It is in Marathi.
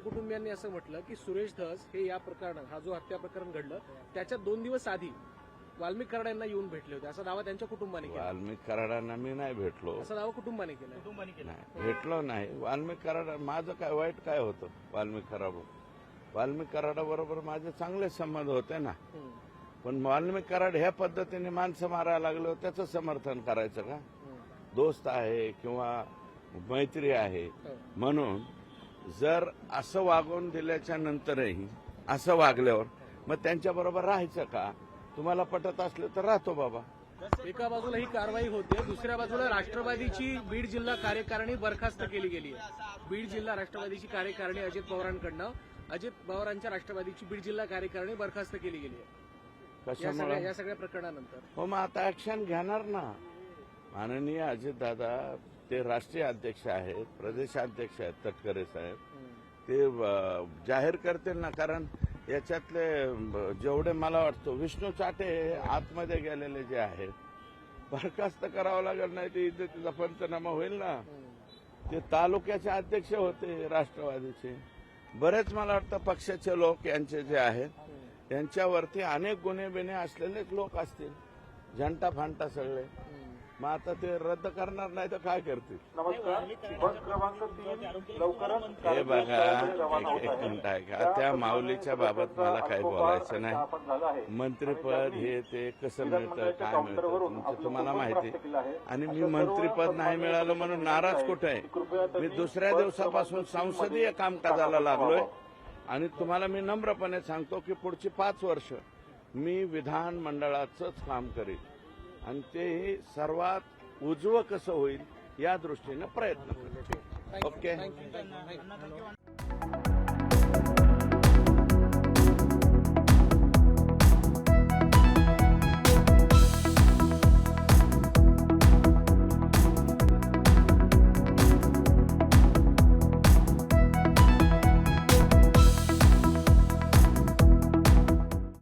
कुटुंबियांनी असं म्हटलं की सुरेश धस हे या प्रकरणात हा जो हत्या प्रकरण घडलं त्याच्या दोन दिवस आधी वाल्मिक कराड यांना येऊन भेटले होते. असा दावा त्यांच्या कुटुंबाने केला. वाल्मिक कराडांना मी नाही भेटलो. असा दावा कुटुंबाने केला. कुटुंबाने केलं. नाही भेटलो नाही. वाल्मिक कराड माझं काय वाईट काय होतं वाल्मिक कराड वाल्मिक कराडाबरोबर माझे चांगले संबंध होते ना. पण वाल्मिक कराड ह्या पद्धतीने माणसं मारायला लागलो त्याचं समर्थन करायचं का? दोस्त आहे किंवा मैत्री आहे हो. म्हणून जर असं वागवून दिल्याच्या नंतरही असं वागल्यावर मग त्यांच्याबरोबर राहायचं का? तुम्हाला पटत असलं तर राहतो बाबा. एका बाजूला ही कारवाई होते दुसऱ्या बाजूला राष्ट्रवादीची बीड जिल्हा कार्यकारिणी बरखास्त केली गेली आहे. बीड जिल्हा राष्ट्रवादीची कार्यकारिणी अजित पवारांकडनं अजित पवारांच्या राष्ट्रवादीची बीड जिल्हा कार्यकारिणी बरखास्त केली गेली आहे. या सगळ्या या सगळ्या प्रकरणानंतर. हो मग आता ऍक्शन घेणार ना? माननीय अजितदादा ते राष्ट्रीय अध्यक्ष आहेत प्रदेशाध्यक्ष आहेत तटकरे साहेब. ते जाहीर करतील ना कारण याच्यातले जेवढे मला वाटतो विष्णू चाटे हे आतमध्ये गेलेले जे आहेत बरखास्त करावं लागेल नाही ते इथे तिचा पंचनामा होईल ना. ते तालुक्याचे अध्यक्ष होते राष्ट्रवादीचे. बरेच मला वाटतं पक्षाचे लोक यांचे जे आहेत यांच्यावरती त्यांच्यावरती अनेक गुन्हे बिन्हे असलेलेच लोक असतील. झंटा फांटा सगळे. मग आता ते रद्द करणार नाही तर काय करतील? हे बघा एक. मिनिट आहे. का त्या माऊलीच्या बाबत मला काही बोलायचं नाही. मंत्रीपद हे ते कसं मिळतं काय मिळतं तुम्हाला माहिती. आणि मी मंत्रीपद नाही मिळालं म्हणून नाराज कुठे आहे? मी दुसऱ्या दिवसापासून संसदीय कामकाजाला लागलोय. आणि तुम्हाला मी नम्रपणे सांगतो की पुढची पाच वर्ष मी विधानमंडळाचंच काम करीन आणि तेही सर्वात उजवं कसं होईल या दृष्टीनं प्रयत्न you. ओके